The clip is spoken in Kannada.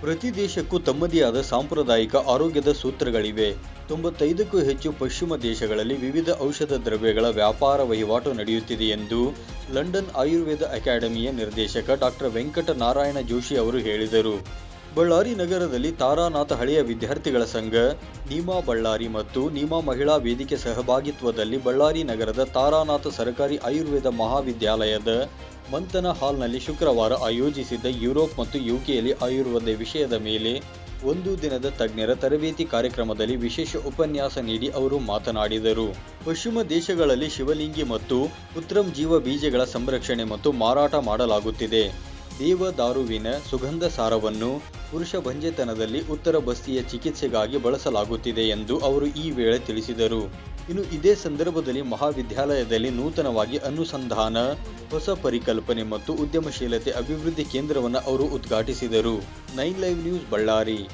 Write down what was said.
ಪ್ರತಿ ದೇಶಕ್ಕೂ ತಮ್ಮದೇ ಆದ ಸಾಂಪ್ರದಾಯಿಕ ಆರೋಗ್ಯದ ಸೂತ್ರಗಳಿವೆ. ತೊಂಬತ್ತೈದಕ್ಕೂ ಹೆಚ್ಚು ಪಶ್ಚಿಮ ದೇಶಗಳಲ್ಲಿ ವಿವಿಧ ಔಷಧ ದ್ರವ್ಯಗಳ ವ್ಯಾಪಾರ ವಹಿವಾಟು ನಡೆಯುತ್ತಿದೆ ಎಂದು ಲಂಡನ್ ಆಯುರ್ವೇದ ಅಕಾಡೆಮಿಯ ನಿರ್ದೇಶಕ ಡಾಕ್ಟರ್ ವೆಂಕಟ ನಾರಾಯಣ ಜೋಶಿ ಅವರು ಹೇಳಿದರು. ಬಳ್ಳಾರಿ ನಗರದಲ್ಲಿ ತಾರಾನಾಥ ಹಳೆಯ ವಿದ್ಯಾರ್ಥಿಗಳ ಸಂಘ, ನೀಮಾ ಬಳ್ಳಾರಿ ಮತ್ತು ನೀಮಾ ಮಹಿಳಾ ವೇದಿಕೆ ಸಹಭಾಗಿತ್ವದಲ್ಲಿ ಬಳ್ಳಾರಿ ನಗರದ ತಾರಾನಾಥ ಸರ್ಕಾರಿ ಆಯುರ್ವೇದ ಮಹಾವಿದ್ಯಾಲಯದ ಮಂಥನ ಹಾಲ್ನಲ್ಲಿ ಶುಕ್ರವಾರ ಆಯೋಜಿಸಿದ್ದ ಯುರೋಪ್ ಮತ್ತು ಯುಕೆಯಲ್ಲಿ ಆಯುರ್ವೇದ ವಿಷಯದ ಮೇಲೆ ಒಂದು ದಿನದ ತಜ್ಞರ ತರಬೇತಿ ಕಾರ್ಯಕ್ರಮದಲ್ಲಿ ವಿಶೇಷ ಉಪನ್ಯಾಸ ನೀಡಿ ಅವರು ಮಾತನಾಡಿದರು. ಪಶ್ಚಿಮ ದೇಶಗಳಲ್ಲಿ ಶಿವಲಿಂಗಿ ಮತ್ತು ಉತ್ರಂ ಜೀವ ಬೀಜಗಳ ಸಂರಕ್ಷಣೆ ಮತ್ತು ಮಾರಾಟ ಮಾಡಲಾಗುತ್ತಿದೆ. ದೇವದಾರುವಿನ ಸುಗಂಧ ಸಾರವನ್ನು ಪುರುಷ ಭಂಜೆತನದಲ್ಲಿ ಉತ್ತರ ಬಸ್ತಿಯ ಚಿಕಿತ್ಸೆಗಾಗಿ ಬಳಸಲಾಗುತ್ತಿದೆ ಎಂದು ಅವರು ಈ ವೇಳೆ ತಿಳಿಸಿದರು. ಇನ್ನು ಇದೇ ಸಂದರ್ಭದಲ್ಲಿ ಮಹಾವಿದ್ಯಾಲಯದಲ್ಲಿ ನೂತನವಾಗಿ ಅನುಸಂಧಾನ, ಹೊಸ ಪರಿಕಲ್ಪನೆ ಮತ್ತು ಉದ್ಯಮಶೀಲತೆ ಅಭಿವೃದ್ಧಿ ಕೇಂದ್ರವನ್ನು ಅವರು ಉದ್ಘಾಟಿಸಿದರು. Nine live news Ballari.